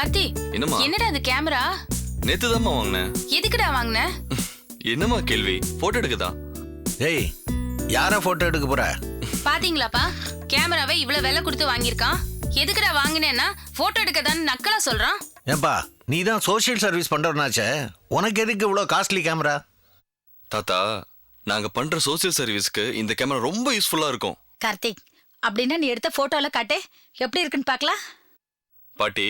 கார்த்தி என்னம்மா? என்னடா அது கேமரா? நேத்து தாம்மா வாங்கினேன். எதுக்குடா வாங்குன? என்னம்மா கேள்வி? போட்டோ எடுக்கதா? ஏய் யார போட்டோ எடுக்க போற? பாத்தீங்களாப்பா? கேமராவை இவ்வளவு விலை கொடுத்து வாங்கியிருக்கான். எதுக்குடா வாங்கினேன்னா போட்டோ எடுக்கதான்னு நக்கலா சொல்றான். ஏன்பா நீ தான் சோஷியல் சர்வீஸ் பண்றவனாச்சே. உனக்கு எதுக்கு இவ்வளோ காஸ்ட்லி கேமரா? தாத்தா நாங்க பண்ற சோசியல் சர்வீஸ்க்கு இந்த கேமரா ரொம்ப யூஸ்ஃபுல்லா இருக்கும். கார்த்திக் அப்படின்னா நீ எடுத்த போட்டோல காட்டு. எப்படி இருக்குன்னு பார்க்கலாம்? பாட்டி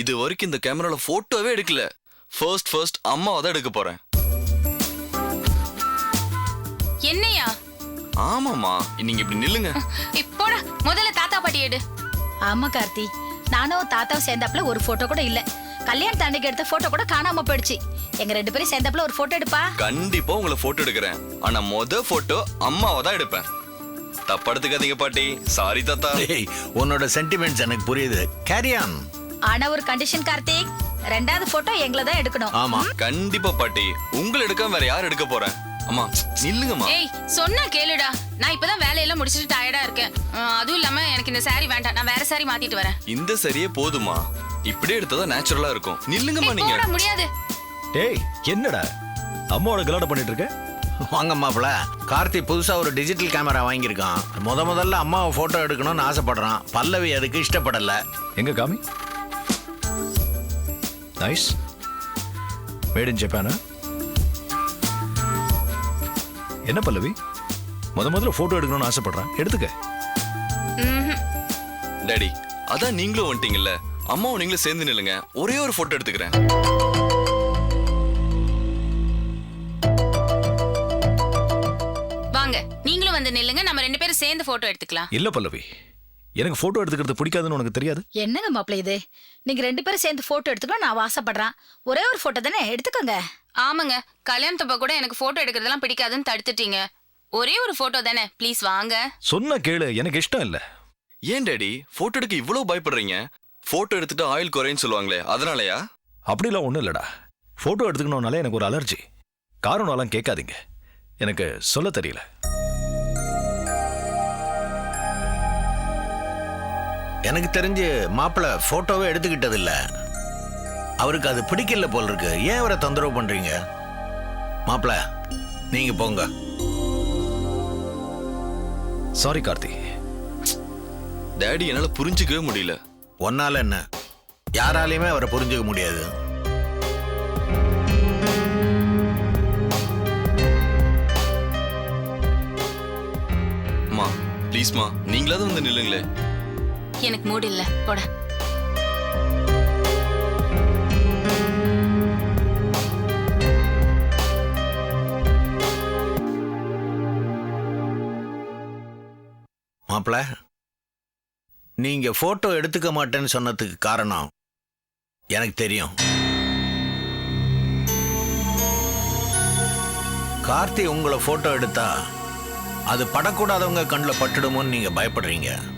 இது வரைக்கும் இந்த கேமரால போட்டோவே எடுக்கல. ஃபர்ஸ்ட் ஃபர்ஸ்ட் அம்மாவை தான் எடுக்க போறேன். என்னையா? ஆமாம்மா. நீங்க இப்படி நில்லுங்க. இப்போடா முதல்ல தாத்தா பாட்டி எடு. ஆமா கார்த்தி. நானும் தாத்தாவும் சேர்ந்தாப்புல ஒரு போட்டோ கூட இல்ல. கல்யாணத்து அன்னைக்கு எடுத்த போட்டோ கூட காணாம போயிடுச்சு. எங்க ரெண்டு பேரும் சேர்ந்தாப்புல ஒரு போட்டோ எடுப்பா. கண்டிப்பா உங்களை போட்டோ எடுக்கிறேன். ஆனா மொத போட்டோ அம்மாவை தான் எடுப்பேன். தப்பா எடுத்துக்காதீங்க பாட்டி. சாரி தாத்தா. உன்னோட சென்டிமெண்ட்ஸ் எனக்கு புரியுது. கேரி ஆன் ஒரு கண்டிஷன் கார்த்திக். ரெண்டாவது போட்டோ எங்களை தான் எடுக்கணும். ஆமா கண்டிப்பா பாட்டி. உங்களை எடுக்காம வேற யார் எடுக்க போறேன்? அம்மா நில்லுங்கம்மா. ஏய் சொன்னா கேளுடா. நான் இப்பதான் வேலையெல்லாம் முடிச்சிட்டு டயர்டா இருக்கேன். அதுவும் இல்லாம எனக்கு இந்த saree வேண்டாம். நான் வேற saree மாத்திட்டு வரேன். இந்த சரியே போதுமா இப்படியே எடுத்ததா நேச்சுரலா இருக்கும். நில்லுங்கம்மா நீங்க. போடா முடியாது. டேய் என்னடா? அம்மாவோட கலாட பண்ணிட்டு இருக்க? வாங்க மாப்பிள கார்த்தி புதுசா ஒரு டிஜிட்டல் கேமரா வாங்கியிருக்கான். முத முதல்ல அம்மாவை போட்டோ எடுக்கணும்னு ஆசைப்படுறான். பல்லவி அதுக்கு இஷ்டப்படல. எங்க காமி? நைஸ் மேட் இன் ஜப்பானா என்ன பல்லவி? முத முதல்ல போட்டோ எடுக்கணும்னு ஆசைப்படுறான். எடுத்துக்க. டாடி அதான் நீங்களும் வந்துட்டீங்கல்ல. அம்மாவும் நீங்களும் சேர்ந்து நில்லுங்க. ஒரே ஒரு போட்டோ எடுத்துக்கிறேன். வாங்க நீங்களும் வந்து நில்லுங்க. நம்ம ரெண்டு பேரும் சேர்ந்து போட்டோ எடுத்துக்கலாம். இல்ல பல்லவி. எனக்கு போட்டோ எடுத்துக்கிறது பிடிக்காதுன்னு உனக்கு தெரியாது? என்னங்க மாப்பிள்ள இது? நீங்க ரெண்டு பேரும் சேர்ந்து போட்டோ எடுத்துக்கணும் நான் ஆசைப்படுறேன். ஒரே ஒரு போட்டோ தானே? எடுத்துக்கோங்க. ஆமாங்க. கல்யாணத்தப்ப கூட எனக்கு போட்டோ எடுக்கிறதெல்லாம் பிடிக்காதுன்னு தடுத்துட்டீங்க. ஒரே ஒரு போட்டோ தானே? ப்ளீஸ் வாங்க. சொன்ன கேளு எனக்கு இஷ்டம் இல்ல. ஏன் டாடி? போட்டோ எடுக்க இவ்வளவு பயப்படுறீங்க? போட்டோ எடுத்துட்டு ஆயில் குறைன்னு சொல்லுவாங்களே அதனாலயா? அப்படிலாம் ஒண்ணும் இல்லடா. போட்டோ எடுத்துக்கணும்னாலே எனக்கு ஒரு அலர்ஜி காரணம்லாம் கேட்காதீங்க. எனக்கு சொல்ல தெரியல. எனக்கு தெரிஞ்சு மாப்பிள போட்டோவே எடுத்துக்கிட்டது இல்ல அவருக்கு அது பிடிக்கல போல் இருக்கு ஏன் அவரை தொந்தரவு பண்றீங்க? மாப்பிள நீங்க போங்க. சாரி கார்த்தி. டாடி என்னால புரிஞ்சுக்கவே முடியல. ஒன்னால என்ன? யாராலையுமே அவரை புரிஞ்சுக்க முடியாது. அம்மா ப்ளீஸ்மா நீங்களாவது வந்து நில்லுங்களே. எனக்கு மூடு இல்ல. போட. மாப்பிள நீங்க போட்டோ எடுத்துக்க மாட்டேன்னு சொன்னதுக்கு காரணம் எனக்கு தெரியும். கார்த்தி உங்களை போட்டோ எடுத்தா அது படக்கூடாதவங்க கண்ணில் பட்டுடுமோன்னு நீங்க பயப்படுறீங்க.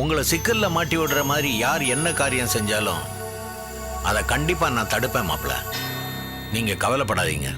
உங்களை சிக்கல்ல மாட்டி விடுற மாதிரி யார் என்ன காரியம் செஞ்சாலும் அதை கண்டிப்பா நான் தடுப்பேன் மாப்பிள நீங்க கவலைப்படாதீங்க.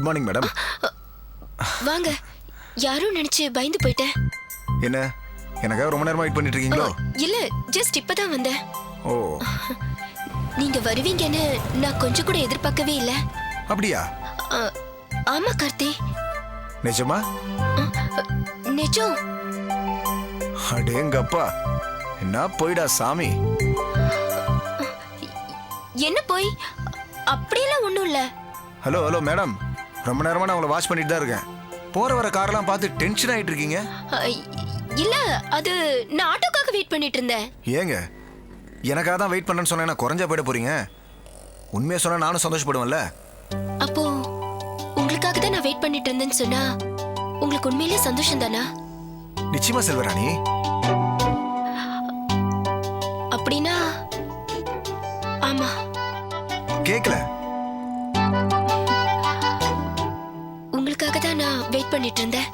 குட் மார்னிங் மேடம் வாங்க. யாரும் நினைச்சு பயந்து போயிட்டேன் என்ன? எனக்காக ரொம்ப நேரமா வெயிட் பண்ணிட்டு இருக்கீங்களோ இல்ல ஜஸ்ட் இப்பதான் வந்தேன். ஓ. நீங்க வருவீங்கன்னு நான் கொஞ்சம் கூட எதிர்பார்க்கவே இல்ல. அப்படியா? ஆமா கார்த்தி. நிஜமா? நிஜம். அடேங்கப்பா என்ன போயிடா சாமி. என்ன போய்? அப்படியெல்லாம் ஒண்ணும் இல்ல. ஹலோ ஹலோ மேடம் ரொம்ப நேரமா நான் உங்களை வாட்ச் பண்ணிட்டு தான் இருக்கேன். போற வர காரெல்லாம் பார்த்து டென்ஷன் ஆயிட்டு இருக்கீங்க? இல்ல அது நான் ஆட்டோக்காக வெயிட் பண்ணிட்டு இருந்தேன். ஏங்க எனக்காக தான் வெயிட் பண்ணேன்னு சொன்னா குறைஞ்சா போயிட போறீங்க? உண்மையை சொன்னா நானும் சந்தோஷப்படுவேன்ல? அப்போ உங்களுக்காக தான் நான் வெயிட் பண்ணிட்டு இருந்தேன்னு சொன்னா உங்களுக்கு உண்மையிலே சந்தோஷம் தானா? நிச்சயமா செல்வராணி. அப்படின்னா ஆமா. கேட்கல பண்ணிட்டு இருந்தேன்.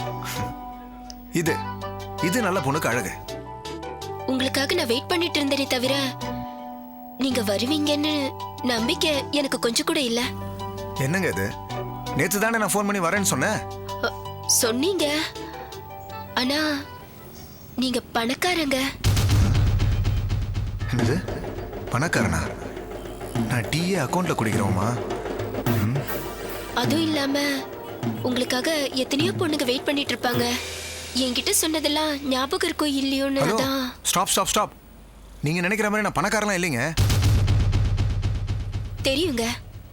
இது இது நல்ல பொண்ணுக்கு அழகு. உங்களுக்காக நான் வெயிட் பண்ணிட்டு இருந்தேனே தவிர நீங்க வருவீங்கன்னு நம்பிக்கை எனக்கு கொஞ்சம் கூட இல்ல. என்னங்க இது? நேத்து தானே நான் ஃபோன் பண்ணி வரேன்னு சொன்னேன் சொன்னீங்க. ஆனா நீங்க பணக்காரங்க. என்னது? பணக்காரனா? நான் டீயே அக்கௌண்ட்ல குடிக்கிறோமா அதுவும் இல்லாம உங்களுக்காக எத்தனையோ பொண்ணுங்க வெயிட் பண்ணிட்டு இருப்பாங்க என்கிட்ட சொன்னதெல்லாம் ஞாபகம் இருக்கோ இல்லையோன்னு அதான். ஸ்டாப் ஸ்டாப் ஸ்டாப் நீங்க நினைக்கிற மாதிரி நான் பணக்காரலாம் இல்லைங்க. தெரியுங்க.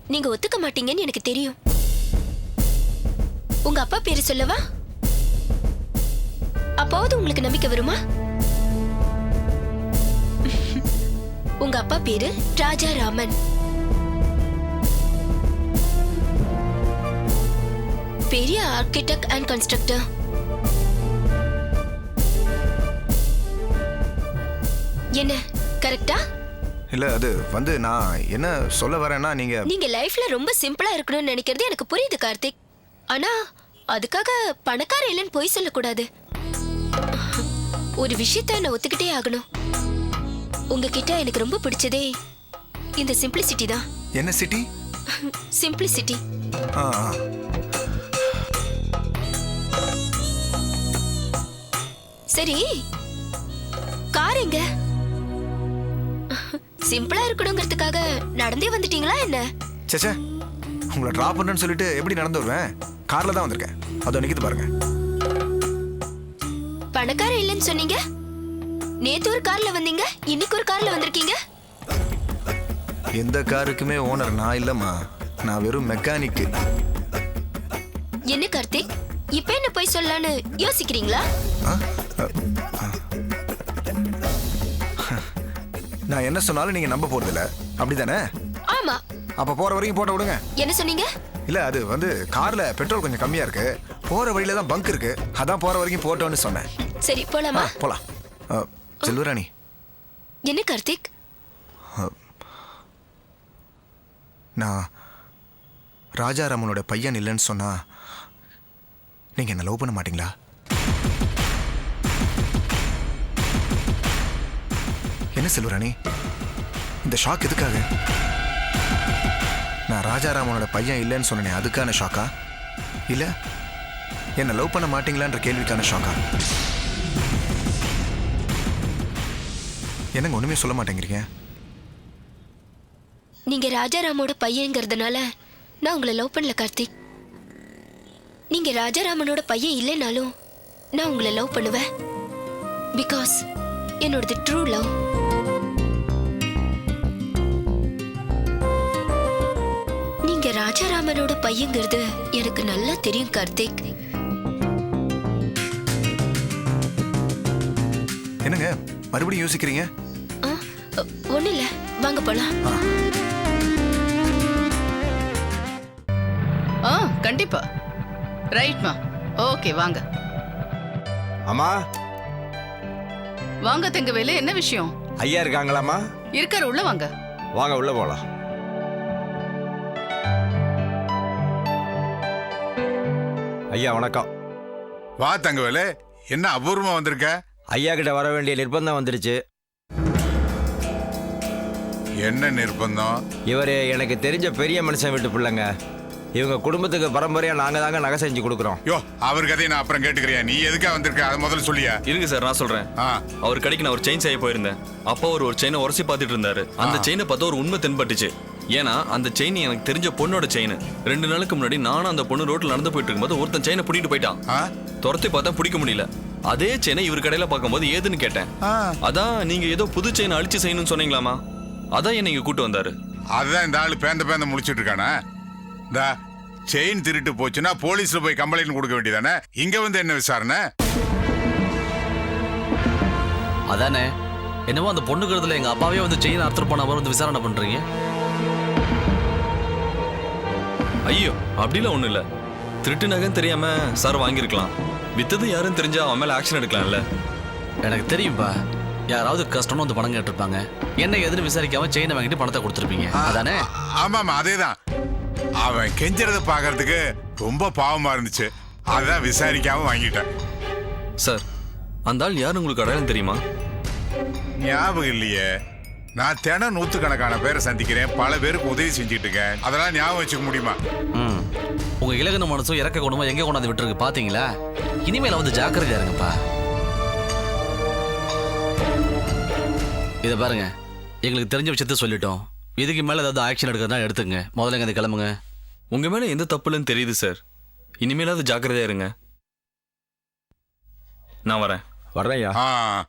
நீங்க ஒத்துக்க மாட்டீங்கன்னு எனக்கு தெரியும். உங்க அப்பா பேரு சொல்லவா? அப்பாவது உங்களுக்கு நம்பிக்கை வருமா? உங்க அப்பா பேரு ராஜா ராமன். பெரிய ஆர்கிடெக்ட் அண்ட் கன்ஸ்ட்ரக்டர் என்ன கரெக்டா இல்ல அது வந்து நான் என்ன சொல்ல வரேன்னா நீங்க நீங்க லைஃப்ல ரொம்ப சிம்பிளா இருக்கணும்னு நினைக்கிறது எனக்கு புரியுது கார்த்திக். ஆனா அதுக்காக பணக்கார இல்லைன்னு பொய் சொல்லக்கூடாது. ஒரு விஷயத்த நான் ஒத்துக்கிட்டே ஆகணும். உங்ககிட்ட எனக்கு ரொம்ப பிடிச்சதே இந்த சிம்பிளிசிட்டி தான். என்ன சிட்டி சிம்பிளிசிட்டி சரி. கார் எங்க? சிம்பிளா இருக்கணுங்கிறதுக்காக நடந்தே வந்துட்டீங்களா என்ன? ச்சே ச்சே. உங்களை ட்ராப் பண்ணுறேன்னு சொல்லிட்டு எப்படி நடந்து வருவேன்? கார்ல தான் வந்திருக்கேன். அதோ நிக்குது பாருங்க. பணக்கார இல்லைன்னு சொன்னீங்க? நேத்து ஒரு கார்ல வந்தீங்க இன்னைக்கு ஒரு கார்ல வந்திருக்கீங்க? எந்த காருக்குமே ஓனர் நான் இல்லம்மா. நான் வெறும் மெக்கானிக்கு என்ன கார்த்திக்? இப்ப என்ன போய் சொல்லலான்னு யோசிக்கிறீங்களா? ஆ. நான் என்ன சொன்னாலும் நீங்க நம்ப போறதில்ல. அப்படிதானே? ஆமா. அப்ப போற வரைக்கும் போட்ட விடுங்க. என்ன சொன்னீங்க? இல்ல அது வந்து கார்ல பெட்ரோல் கொஞ்சம் கம்மியா இருக்கு. போற வழியில தான் பங்க் இருக்கு. அதான் போற வரைக்கும் போட்டோன்னு சொன்னேன். சரி போலாமா? போலாம். செல்வராணி. என்ன கார்த்திக்? நான் ராஜாராமனோட பையன் இல்லைன்னு சொன்னா நீங்க என்ன லவ் பண்ண மாட்டீங்களா? என்ன செல்வராணி? இந்த ஷாக் எதுக்காக? நான் ராஜாராமனோட பையன் இல்லைன்னு சொன்னேன் அதுக்கான ஷாக்கா இல்ல என்ன லவ் பண்ண மாட்டீங்களான்ற கேள்விக்கான ஷாக்கா என்னங்க ஒண்ணுமே சொல்ல மாட்டேங்கிறீங்க? நீங்க ராஜாராமோட பையங்கிறதுனால நான் உங்களை லவ் பண்ணல கார்த்திக். நீங்க ராஜாராமனோட பையன் இல்லைனாலும் நான் உங்களை லவ் பண்ணுவேன். பிகாஸ் என்னோடது ட்ரூ லவ் ராஜாராமனோட பையங்கிறது எனக்கு நல்லா தெரியும் கார்த்திக். என்னங்க மறுபடியும் யோசிக்கிறீங்க? ஆ, ஒண்ணும் இல்ல. வாங்க போலாம். ஆ. கண்டிப்பா. ரைட்மா ஓகே வாங்க. அம்மா. வாங்க தெங்கவேலு என்ன விஷயம்? ஐயா இருக்காங்களாம்மா? இருக்காரு உள்ள வாங்க. வாங்க உள்ள போலாம். ஐயா வணக்கம். வா தங்கவேலு. என்ன அபூர்வமா வந்திருக்க? ஐயா கிட்ட வர வேண்டிய நிர்பந்தம் வந்துருச்சு என்ன நிர்பந்தம்? இவர் எனக்கு தெரிஞ்ச பெரிய மனுஷன் வீட்டு பிள்ளைங்க. இவங்க குடும்பத்துக்கு பரம்பரையா நாங்க தாங்க நகை செஞ்சு கொடுக்குறோம். யோ அவர் கதையை நான் அப்புறம் கேட்டுக்கிறேன் நீ எதுக்கா வந்திருக்க? அதை முதல்ல சொல்லியா? இருங்க சார் நான் சொல்றேன். ஆ. அவர் கடைக்கு நான் ஒரு செயின் செய்ய போயிருந்தேன். அப்போ அவர் ஒரு செயினை உரசி பார்த்துட்டு இருந்தாரு. அந்த செயினை பார்த்தா ஒரு உண்மை தென்பட்டுச்சு. ஏன்னா அந்த செயின் எனக்கு தெரிஞ்ச பொண்ணோட செயின் ரெண்டு நாளுக்கு முன்னாடி நானும் அந்த பொண்ணு ரோட்ல நடந்து போயிட்டு இருக்கும்போது ஒருத்தன் செயினை பிடிட்டு போயிட்டான் ஆ? துரத்தி பார்த்தா பிடிக்க முடியல. அதே செயினை இவர் கடையில பார்க்கும்போது ஏதுன்னு கேட்டேன். அதான் நீங்க ஏதோ புது செயின் அழிச்சு செய்யணும்னு சொன்னீங்களாமா? அதான் என்னை இங்க கூட்டு வந்தாரு. அதுதான் இந்த ஆளு பேந்த பேந்த முடிச்சிட்டு இருக்கானா. இந்த செயின் திருட்டு போச்சுன்னா போலீஸ்ல போய் கம்ப்ளைண்ட் கொடுக்க வேண்டியதானே? இங்க வந்து என்ன விசாரணை? அதானே. என்னவோ அந்த பொண்ணு கருத்துல எங்க அப்பாவே வந்து செயின் அறுத்துட்டு போன வந்து விசாரணை பண்றீங்க? ஐயோ அப்படிலாம் ஒண்ணும் இல்ல. திருட்டு நகைன்னு தெரியாம சார் வாங்கியிருக்கலாம். வித்தது யாருன்னு தெரிஞ்சா அவன் மேல ஆக்ஷன் எடுக்கலாம்ல. எனக்கு தெரியும்பா யாராவது கஷ்டம்னு வந்து பணம் கேட்டிருப்பாங்க. என்ன எதுன்னு விசாரிக்காம செயினை வாங்கிட்டு பணத்தை கொடுத்துருப்பீங்க. அதானே? ஆமாமா அதேதான். அவன் கெஞ்சறத பாக்குறதுக்கு ரொம்ப பாவமா இருந்துச்சு. அதான் விசாரிக்காம வாங்கிட்டேன். சார் அந்த ஆள் யார் உங்களுக்கு அடையாளம் தெரியுமா? ஞாபகம் இல்லையே. நான் தினம் நூத்துக்கணக்கான பேரை சந்திக்கிறேன். பல பேருக்கு உதவி செஞ்சுட்டு இருக்கேன் அதெல்லாம் ஞாபகம் வச்சுக்க முடியுமா? ம். உங்க இலகன மனசும் இறக்க குணமும் எங்க கொண்டாந்து விட்டுருக்கு பாத்தீங்களா? இனிமேல வந்து ஜாக்கிரதையா இருங்கப்பா. இதை பாருங்க. எங்களுக்கு தெரிஞ்ச விஷயத்த சொல்லிட்டோம். இதுக்கு மேல ஏதாவது ஆக்ஷன் எடுக்கிறதா எடுத்துங்க. முதல்ல இருந்து கிளம்புங்க. உங்க மேல எந்த தப்புலன்னு தெரியுது சார் இனிமேலாவது ஜாக்கிரதையா இருங்க. நான் வரேன். வர்றேன்யா ஆ.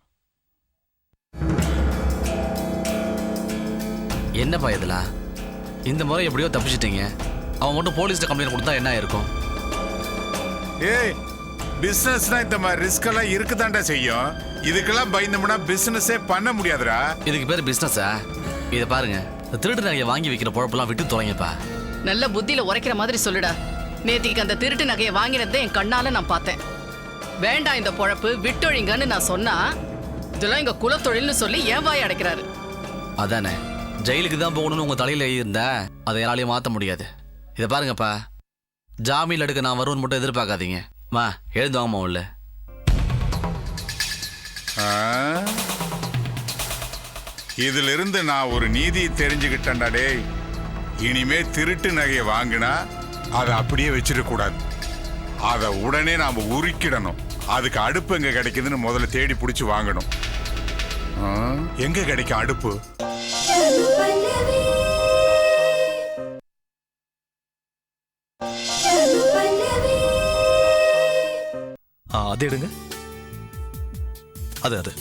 என்னப்பா இதெல்லாம் இந்த முறை எப்படியோ தப்பிச்சிட்டீங்க. அவன் மட்டும் போலீஸ்ல கம்ப்ளைண்ட் கொடுத்தா என்ன இருக்கும் ஏய் பிசினஸ்னா இந்த மாதிரி ரிஸ்க் எல்லாம் இருக்குதான்டா செய்யும். இதுக்கெல்லாம் பயந்தோம்னா பிசினஸே பண்ண முடியாதுடா. இதுக்கு பேர் பிசினஸா இதை பாருங்க. இந்த திருட்டு நகையை வாங்கி வைக்கிற பொழப்பெல்லாம் விட்டு தொலைங்கப்பா. நல்ல புத்தியில உரைக்கிற மாதிரி சொல்லுடா. நேத்திக்கு அந்த திருட்டு நகையை வாங்கினதை என் கண்ணால நான் பார்த்தேன். வேண்டாம் இந்த பொழப்பு விட்டொழிங்கன்னு நான் சொன்னா இதெல்லாம் எங்க குலத்தொழில்னு சொல்லி ஏன் வாய் அடைக்கிறாரு. அதானே? ஜெயிலுக்கு தான் போகணும்னு உங்க தலையில எழுதியிருந்தேன் அதை யாராலையும் மாத்த முடியாது. இதை பாருங்கப்பா. ஜாமீன் எடுக்க நான் வருவேன் மட்டும் எதிர்பார்க்காதீங்க. மா எழுந்து வாங்கம்மா உள்ள. இதுல இருந்து நான் ஒரு நீதி தெரிஞ்சுக்கிட்டேன்டா டேய். இனிமே திருட்டு நகையை வாங்கினா அதை அப்படியே வச்சிடக்கூடாது அதை உடனே நாம உருக்கிடணும். அதுக்கு அடுப்பு எங்க கிடைக்குதுன்னு முதல்ல தேடி பிடிச்சி வாங்கணும். எங்கே எங்க கிடைக்கும் அடுப்பு? அது எடுங்க. அது அது.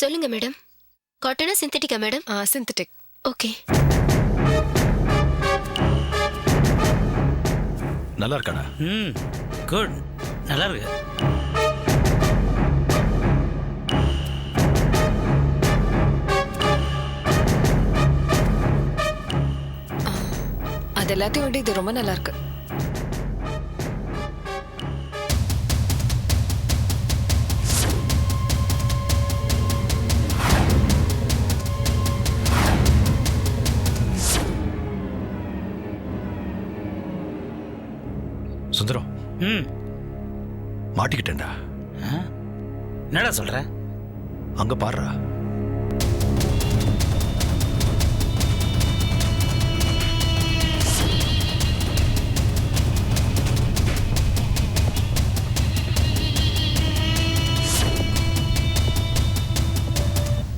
சொல்லுங்க மேடம். காட்டனா சிந்தட்டிக்கா மேடம்? சிந்தட்டிக். ஓகே. நல்லா இருக்காடா ம் குட். நல்லா இருக்கு அது எல்லாத்தையும் விட இது ரொம்ப நல்லா இருக்கு மாட்டிக்கிட்டேன்டா. என்னடா சொல்ற? அங்க பாருடா.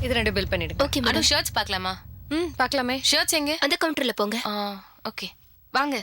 இது ரெண்டு பில் பண்ணிடுங்க. ஓகே மேடம் ஷர்ட்ஸ் பார்க்கலாமா? ம் பார்க்கலாமே. ஷர்ட்ஸ் எங்க? அந்த கவுண்டர்ல போங்க. ஆ ஓகே வாங்க.